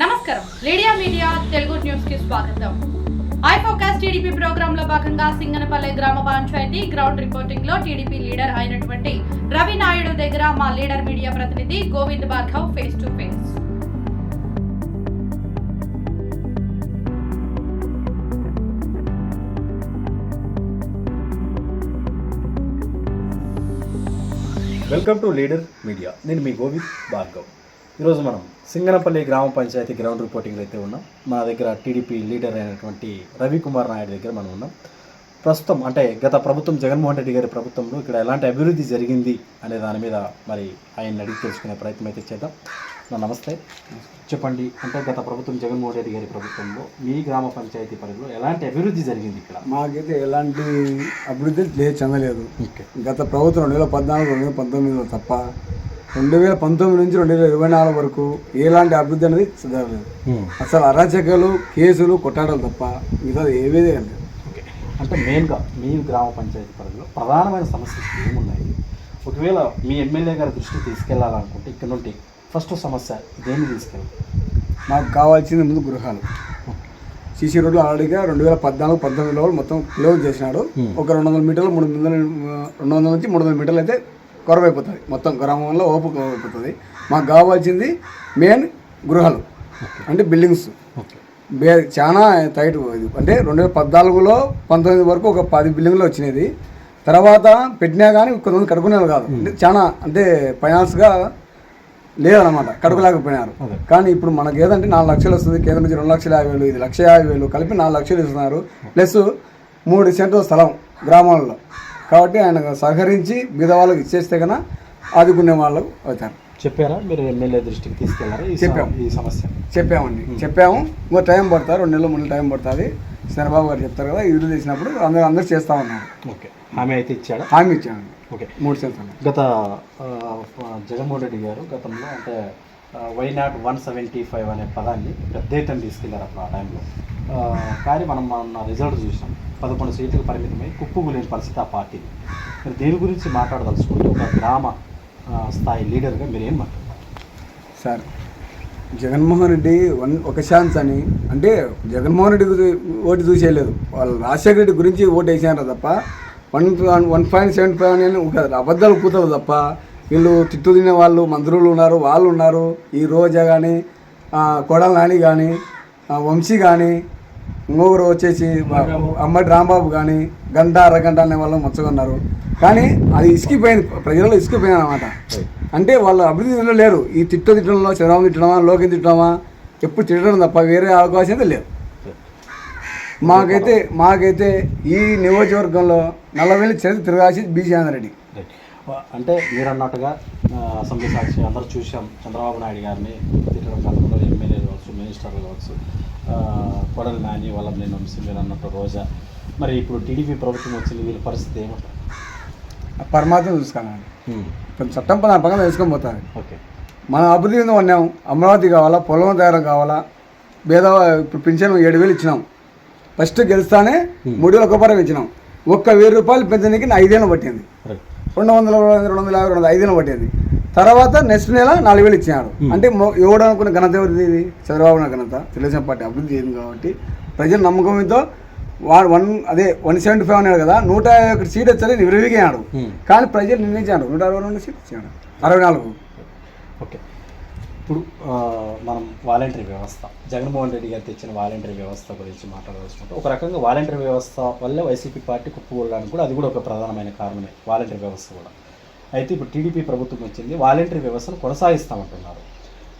నమస్కారం. Lydia media Telugu న్యూస్కి స్వాగతం. ఐ ఫోకస్ టీడీపీ ప్రోగ్రామ్లో భాగంగా సింగనపల్లె గ్రామ పంచాయతీ గ్రౌండ్ రిపోర్టింగ్లో టీడీపీ లీడర్ అయినటువంటి రవి నాయుడు దగ్గర మా లీడర్ మీడియా ప్రతినిధి Govind Bhargav face to face welcome to leader media నేను మీ గోవింద్ భార్గవ్. ఈరోజు మనం సింగనపల్లి గ్రామ పంచాయతీ గ్రౌండ్ రిపోర్టింగ్ అయితే ఉన్నాం. మా దగ్గర టీడీపీ లీడర్ అయినటువంటి రవికుమార్ నాయుడు దగ్గర మనం ఉన్నాం. ప్రస్తుతం అంటే గత ప్రభుత్వం జగన్మోహన్ రెడ్డి గారి ప్రభుత్వంలో ఇక్కడ ఎలాంటి అభివృద్ధి జరిగింది అనే దాని మీద మరి ఆయన అడిగి తెలుసుకునే ప్రయత్నం అయితే చేద్దాం. నా నమస్తే. చెప్పండి అంటే గత ప్రభుత్వం జగన్మోహన్ రెడ్డి గారి ప్రభుత్వంలో మీ గ్రామ పంచాయతీ పరిధిలో ఎలాంటి అభివృద్ధి జరిగింది ఇక్కడ? మాకైతే ఎలాంటి అభివృద్ధి లేదు చెందలేదు. గత ప్రభుత్వం రెండు వేల పద్నాలుగు రెండు వేల పంతొమ్మిదిలో తప్ప రెండు వేల పంతొమ్మిది నుంచి రెండు వేల ఇరవై నాలుగు వరకు ఎలాంటి అభివృద్ధి అనేది జరగలేదు అసలు అరాచకాలు కేసులు కొట్టాడలు తప్ప మిగతా ఏవీ లేదు ఓకే. అంటే మెయిన్గా మీ గ్రామ పంచాయతీ పరిధిలో ప్రధానమైన సమస్యలు ఏమున్నాయి? ఒకవేళ మీ ఎమ్మెల్యే గారి దృష్టికి తీసుకెళ్ళాలనుకుంటే ఇక్కడ నుండి ఫస్ట్ సమస్య దేన్ని తీసుకెళ్ళాలి? మాకు కావాల్సింది ముందు గృహాలు. సీసీ రోడ్లు ఆల్రెడీగా రెండు వేల పద్నాలుగు పంతొమ్మిదిలో మొత్తం క్లోజ్ చేసినాడు. Hmm. ఒక రెండు వందల మీటర్లు మూడు వందల రెండు వందల నుంచి మూడు వందల మీటర్లు అయితే కొరవైపోతుంది. మొత్తం గ్రామంలో ఓపు అయిపోతుంది మాకు కావాల్సింది మెయిన్ గృహాలు అంటే బిల్డింగ్స్ బే చాలా టైట్ అంటే రెండు వేల పద్నాలుగులో పంతొమ్మిది వరకు ఒక పది బిల్డింగ్లు వచ్చినది. తర్వాత పెట్టినా కానీ కొంతమంది కడుకునేది కాదు. అంటే చాలా అంటే ఫైనాన్స్గా లేదన్నమాట. కడుకోలేకపోయినారు అదే. కానీ ఇప్పుడు మనకి ఏదంటే నాలుగు లక్షలు వస్తుంది. కేంద్రం నుంచి రెండు లక్షల యాభై వేలు ఇది లక్ష యాభై వేలు కలిపి నాలుగు లక్షలు ఇస్తున్నారు. ప్లస్ మూడు సెంటర్ స్థలం గ్రామాల్లో. కాబట్టి ఆయన సహకరించి బీద వాళ్ళకి ఇచ్చేస్తే కన్నా ఆదుకునే వాళ్ళు అవుతారు. చెప్పారా? మీరు ఎమ్మెల్యే దృష్టికి తీసుకెళ్ళారా? ఈ సమ- చెప్పాం. ఈ సమస్య. చెప్పామండి. చెప్పాము. ఇంకో టైం పడుతుంది రెండు నెలలు మూడు టైం పడుతుంది. చంద్రబాబు గారు చెప్తారు కదా ఇల్లు చేసినప్పుడు అందరూ అందరూ చేస్తా ఉన్నారు. ఓకే. హామీ అయితే ఇచ్చాడా? హామీ ఇచ్చామండి. ఓకే. మూడు సెంటర్లు గత జగన్మోహన్ రెడ్డి గారు గతంలో అంటే why not one seventy five అనే పదాన్ని పెద్ద ఎత్తున తీసుకెళ్ళారు అప్పుడు ఆ టైంలో. కానీ మనం మొన్న రిజల్ట్ చూసాం. పదకొండు సీట్లకు పరిమితమై కుప్పగులేని పరిస్థితి ఆ పార్టీది మీరు దేని గురించి మాట్లాడదలుచుకుంటే ఒక గ్రామ స్థాయి లీడర్గా మీరు ఏం సార్ జగన్మోహన్ రెడ్డి వన్ ఒక ఛాన్స్ అని అంటే జగన్మోహన్ రెడ్డి ఓటు చూసేయలేదు. వాళ్ళు రాజశేఖర రెడ్డి గురించి ఓటు వేసారు తప్ప one one point seven five అని ఒక అబద్ధాలు కూతలు తప్ప వీళ్ళు తిట్టు తినే వాళ్ళు మంత్రులు ఉన్నారు వాళ్ళు ఉన్నారు. ఈ రోజా కానీ కొడాల నాని కానీ వంశీ కానీ ఇంకొకరు వచ్చేసి అమ్మటి రాంబాబు కానీ గంట అరగంట అనే వాళ్ళు మచ్చగా ఉన్నారు. కానీ అది ఇసుకిపోయింది ప్రజలలో ఇసుకిపోయింది అనమాట అంటే వాళ్ళు అభివృద్ధిలో లేరు. ఈ తిట్ట తిట్టడంలో చంద్రబాబు తిట్టడమా లోకి తిట్టడమా ఎప్పుడు తిట్టడం తప్ప వేరే అవకాశం అయితే లేదు. మాకైతే మాకైతే ఈ నియోజకవర్గంలో నల్లవేలి చరిత్ర తిరగాల్సి బీసీ రెడ్డి. అంటే మీరు అన్నట్టుగా అసెంబ్లీ సాక్షి అందరూ చూసాం చంద్రబాబు నాయుడు గారిని తిట్టడం కాలంలో ఎమ్మెల్యేలు కావచ్చు మినిస్టర్లు కావచ్చు ఆ, కొడలి నాని వాళ్ళ నేను వంశీ మీరు అన్నట్టు రోజా. మరి ఇప్పుడు టీడీపీ ప్రభుత్వం వచ్చింది వీళ్ళ పరిస్థితి ఏమంటారు? పరమాత్మ చూసుకోవాలండి కొంచెం చట్టం పని పక్కన తెలుసుకొని పోతుంది ఓకే. మనం అభివృద్ధి మీద ఉన్నాం. అమరావతి కావాలా పొలం తయారు కావాలా భేద ఇప్పుడు పింఛన్ ఏడు వేలు ఇచ్చినాం. ఫస్ట్ గెలుస్తానే మూడు వేల ఒక్క ఇచ్చినాం. ఒక్క వెయ్యి రూపాయలు పెంచడానికి ఐదేళ్ళు పట్టింది. రెండు వందల రెండు వందల యాభై రెండు వందల ఐదేళ్ళు పట్టింది. తర్వాత నెక్స్ట్ నెల నాలుగు వేలు ఇచ్చినాడు. అంటే ఎవడు అనుకున్న ఘనత ఎవరిది ఇది? చంద్రబాబు నాయుడు ఘనత. తెలుగుదేశం పార్టీ అభివృద్ధి చేసింది కాబట్టి ప్రజల నమ్మకంతో వాడు వన్ అదే వన్ సెవెంటీ ఫైవ్ అన్నాడు కదా నూట ఒకటి సీట్ వచ్చాడు విరివిగాడు. కానీ ప్రజలు నిర్ణయించాడు. నూట అరవై రెండు సీట్ ఇచ్చాడు అరవై నాలుగు. ఓకే. ఇప్పుడు మనం వాలంటరీ వ్యవస్థ జగన్మోహన్ రెడ్డి గారు తెచ్చిన వాలంటరీ వ్యవస్థ గురించి మాట్లాడవలసుకుంటే ఒక రకంగా వాలంటరీ వ్యవస్థ వల్ల వైసీపీ పార్టీ కుప్పకూడడానికి కూడా అది కూడా ఒక ప్రధానమైన కారణమే వాలంటరీ వ్యవస్థ కూడా. అయితే ఇప్పుడు టీడీపీ ప్రభుత్వం వచ్చింది వాలంటరీ వ్యవస్థను కొనసాగిస్తామంటున్నారు.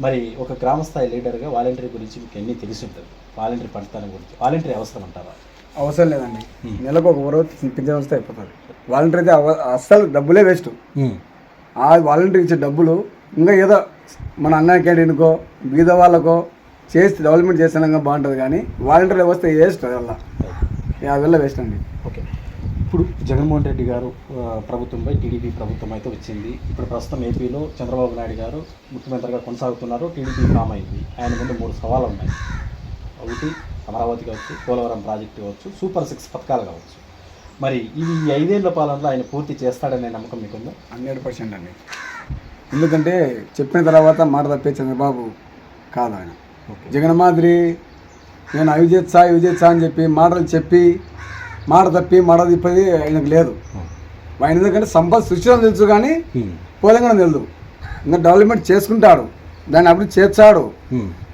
మరి ఒక గ్రామ స్థాయి లీడర్గా వాలంటరీ గురించి మీకు ఎన్ని తెలిసి ఉంటుంది వాలంటరీ పనితనం గురించి వాలంటరీ అవసరం అంటారా? అవసరం లేదండి. నెలకు ఒక ఊరో పింఛన్ వస్తే అయిపోతుంది. వాలంటీర్ అయితే అస్సలు డబ్బులే వేస్ట్. ఆ వాలంటీర్ ఇచ్చే డబ్బులు ఇంకా ఏదో మన అన్న క్యాంటీన్కో బీద వాళ్ళకో చేసి డెవలప్మెంట్ చేసినాక బాగుంటుంది కానీ వాలంటీర్ వ్యవస్థ వేస్ట్ వల్ల వల్ల వేస్ట్ అండి. ఓకే. ఇప్పుడు జగన్మోహన్ రెడ్డి గారు ప్రభుత్వంపై టీడీపీ ప్రభుత్వం అయితే వచ్చింది. ఇప్పుడు ప్రస్తుతం ఏపీలో చంద్రబాబు నాయుడు గారు ముఖ్యమంత్రిగా కొనసాగుతున్నారు. టీడీపీ ఫామ్ అయింది. ఆయన ముందు మూడు సవాళ్ళు ఉన్నాయి. ఒకటి అమరావతి కావచ్చు పోలవరం ప్రాజెక్టు కావచ్చు సూపర్ సిక్స్ పథకాలు కావచ్చు. మరి ఇవి ఈ ఐదేళ్ళ పాలనలో ఆయన పూర్తి చేస్తాడనే నమ్మకం మీకుందా? హండ్రెడ్ పర్సెంట్ అండి. ఎందుకంటే చెప్పిన తర్వాత మాట తప్పే చంద్రబాబు కాదు ఆయన. జగన్ మాదిరి నేను అవి చేస్తా ఇవి చేస్తా అని చెప్పి మాటలు చెప్పి మాట తప్పి మాట తిప్పేది ఆయనకు లేదు. ఆయన ఎందుకంటే సంపద సృష్టిలో తెలుసు కానీ పోలంగా తెలుసు ఇంకా డెవలప్మెంట్ చేసుకుంటాడు. దాన్ని అభివృద్ధి చేస్తాడు.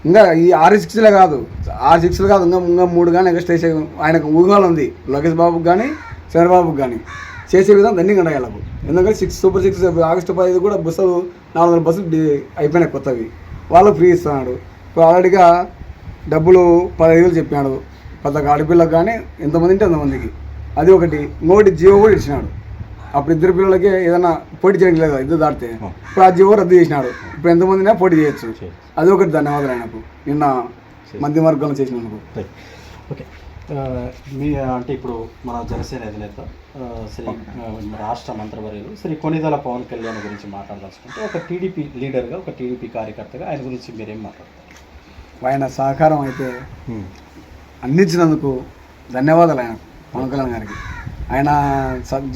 ఇంకా ఈ ఆరు సిక్స్లే కాదు. ఆరు సిక్స్లు కాదు. ఇంకా ఇంకా మూడు కానీ ఎక్స్ట్రా చేసే ఆయనకు ఊహాలు ఉంది. లోకేష్ బాబుకి కానీ చంద్రబాబుకి కానీ. చేసే విధానం దండి కండగలకు ఎందుకంటే సిక్స్ సూపర్ సిక్స్ ఆగస్టు పదిహేను కూడా బస్సులు నాలుగు వందల బస్సులు అయిపోయినాయి కొత్తవి. వాళ్ళకు ఫ్రీ ఇస్తున్నాడు. ఇప్పుడు ఆల్రెడీగా డబ్బులు పదహైదు వేలు చెప్పాడు పెద్ద ఆడపిల్లకు కానీ ఎంతమంది ఉంటే అంతమందికి. అది ఒకటి. ఇంకొకటి జీవో కూడా ఇచ్చినాడు. అప్పుడు ఇద్దరు పిల్లలకి ఏదైనా పోటీ చేయడం లేదు ఇద్దరు దాటితే. ఇప్పుడు ఆ జీవో రద్దు చేసినాడు. ఇప్పుడు ఎంతమందినా పోటీ చేయొచ్చు. అది ఒకటి ధన్యవాదాలు ఆయనకు నిన్న మధ్య మార్గంలో చేసినందుకు. ఓకే. మీ అంటే ఇప్పుడు మన జనసేన అధినేత శ్రీ రాష్ట్ర మంత్రివర్యులు శ్రీ కొనిదల పవన్ కళ్యాణ్ గురించి మాట్లాడదలుచుకుంటే ఒక టీడీపీ లీడర్గా ఒక టీడీపీ కార్యకర్తగా ఆయన గురించి మీరేం మాట్లాడతారు? ఆయన సహకారం అయితే అందించినందుకు ధన్యవాదాలు ఆయన పవన్ కళ్యాణ్ గారికి. ఆయన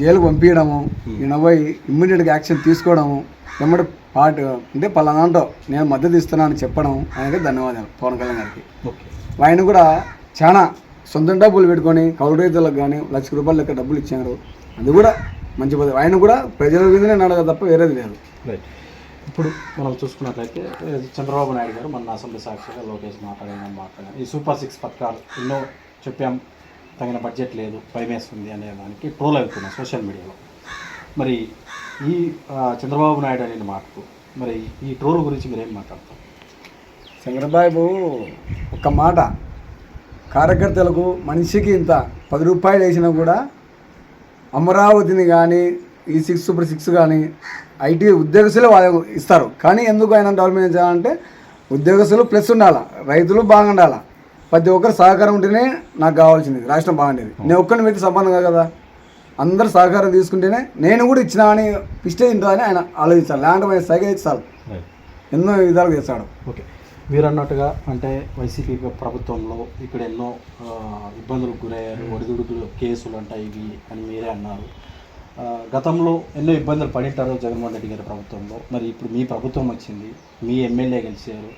జైలుకు పంపించడము ఈయన పోయి ఇమ్మీడియట్గా యాక్షన్ తీసుకోవడము వెంబడి పార్టీ అంటే పలానాంటో నేను మద్దతు ఇస్తున్నానని చెప్పడం ఆయనకి ధన్యవాదాలు పవన్ కళ్యాణ్ గారికి. ఓకే. ఆయన కూడా చాలా సొంత డబ్బులు పెట్టుకొని కౌలు రైతులకు కానీ లక్ష రూపాయల లెక్క డబ్బులు ఇచ్చారు. అది కూడా మంచి పద్ధతి. ఆయన కూడా ప్రజల మీదనే నడక తప్ప వేరేది లేదు. రైట్ ఇప్పుడు మనం చూసుకున్నట్లయితే చంద్రబాబు నాయుడు గారు మన అసెంబ్లీ సాక్షిగా లోకేష్ మాట్లాడిన మాట్లాడారు. ఈ సూపర్ సిక్స్ పథకాలు ఎన్నో చెప్పాం తగిన బడ్జెట్ లేదు భయమేస్తుంది అనే దానికి ట్రోల్ అవుతున్నాం సోషల్ మీడియాలో. మరి ఈ చంద్రబాబు నాయుడు అనే మాటకు మరి ఈ ట్రోల్ గురించి మీరు ఏం మాట్లాడతారు? చంద్రబాబు ఒక మాట కార్యకర్తలకు మనిషికి ఇంత పది రూపాయలు వేసినా కూడా అమరావతిని కానీ ఈ సిక్స్ సూపర్ సిక్స్ కానీ ఐటీ ఉద్యోగస్తులే వాళ్ళు ఇస్తారు. కానీ ఎందుకు ఆయన డెవలప్మెంట్ చేయాలంటే ఉద్యోగస్తులు ప్లస్ ఉండాలి రైతులు బాగుండాలి ప్రతి ఒక్కరు సహకారం ఉంటేనే నాకు కావాల్సింది రాష్ట్రం బాగుండేది. నేను ఒక్కరిని వ్యక్తి సంబంధం కాదు కదా. అందరు సహకారం తీసుకుంటేనే నేను కూడా ఇచ్చినా అని పిస్టే ఇంటా అని ఆయన ఆలోచించాలి ఆయన సైకిల్ ఇచ్చాలి ఎన్నో విధాలు చేస్తాడు. ఓకే మీరు అన్నట్టుగా అంటే వైసీపీ ప్రభుత్వంలో ఇక్కడ ఎన్నో ఇబ్బందులకు గురయ్యారు ఒడిదుడుకులు కేసులు అంట ఇవి అని మీరే అన్నారు. గతంలో ఎన్నో ఇబ్బందులు పడింటారు జగన్మోహన్ రెడ్డి గారి ప్రభుత్వంలో. మరి ఇప్పుడు మీ ప్రభుత్వం వచ్చింది మీ ఎమ్మెల్యే గెలిచారు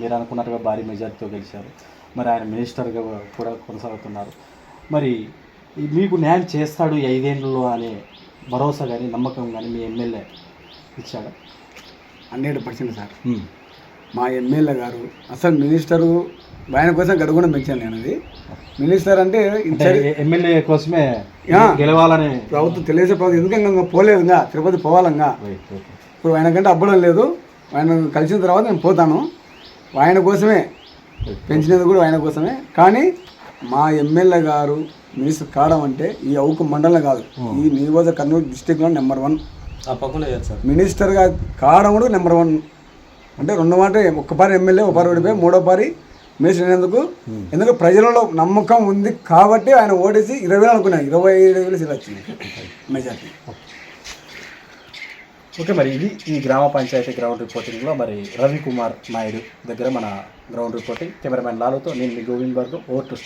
మీరు అనుకున్నట్టుగా భారీ మెజార్టీతో గెలిచారు. మరి ఆయన మినిస్టర్గా కూడా కొనసాగుతున్నారు. మరి మీకు న్యాయం చేస్తాడు ఈ ఐదేళ్ళలో అనే భరోసా కానీ నమ్మకం కానీ మీ ఎమ్మెల్యే ఇచ్చాడా? Hundred percent sir. మా ఎమ్మెల్యే గారు. అసలు మినిస్టరు ఆయన కోసం గడుగుణ పెంచాను నేను అది మినిస్టర్ అంటే ఎమ్మెల్యే కోసమే. గెలవాలని ప్రభుత్వం తెలియజే ప్రభుత్వం ఎందుకంటే ఇంకా పోలేదుగా తిరుపతి పోవాలంగా. ఇప్పుడు ఆయనకంటే అబ్బడం లేదు. ఆయన కలిసిన తర్వాత నేను పోతాను. ఆయన కోసమే పెంచినది కూడా ఆయన కోసమే. కానీ మా ఎమ్మెల్యే గారు మినిస్టర్ కావడం అంటే ఈ అవుకు మండలం కాదు. ఈ నియోజక కర్నూలు డిస్టిక్లో నెంబర్ వన్. ఆ పక్కన సార్. మినిస్టర్గా కావడం కూడా నెంబర్ వన్. అంటే రెండు మాట ఒక్కపారి ఎమ్మెల్యే ఒక పారి ఓడిపోయి మూడో పారి మినిస్టర్ అయినందుకు ఎందుకంటే ప్రజలలో నమ్మకం ఉంది కాబట్టి ఆయన ఓడేసి ఇరవై వేలు అనుకున్నాను ఇరవై ఐదు వేలు సీట్లు వచ్చింది మెజార్టీ. ఓకే మరి ఇది ఈ గ్రామ పంచాయతీ గ్రౌండ్ రిపోర్టింగ్లో మరి రవికుమార్ నాయుడు దగ్గర మన గ్రౌండ్ రిపోర్టింగ్. కెమెరామెన్ లాలుతో నేను మీ గోవింద్ వర్గం ఓటు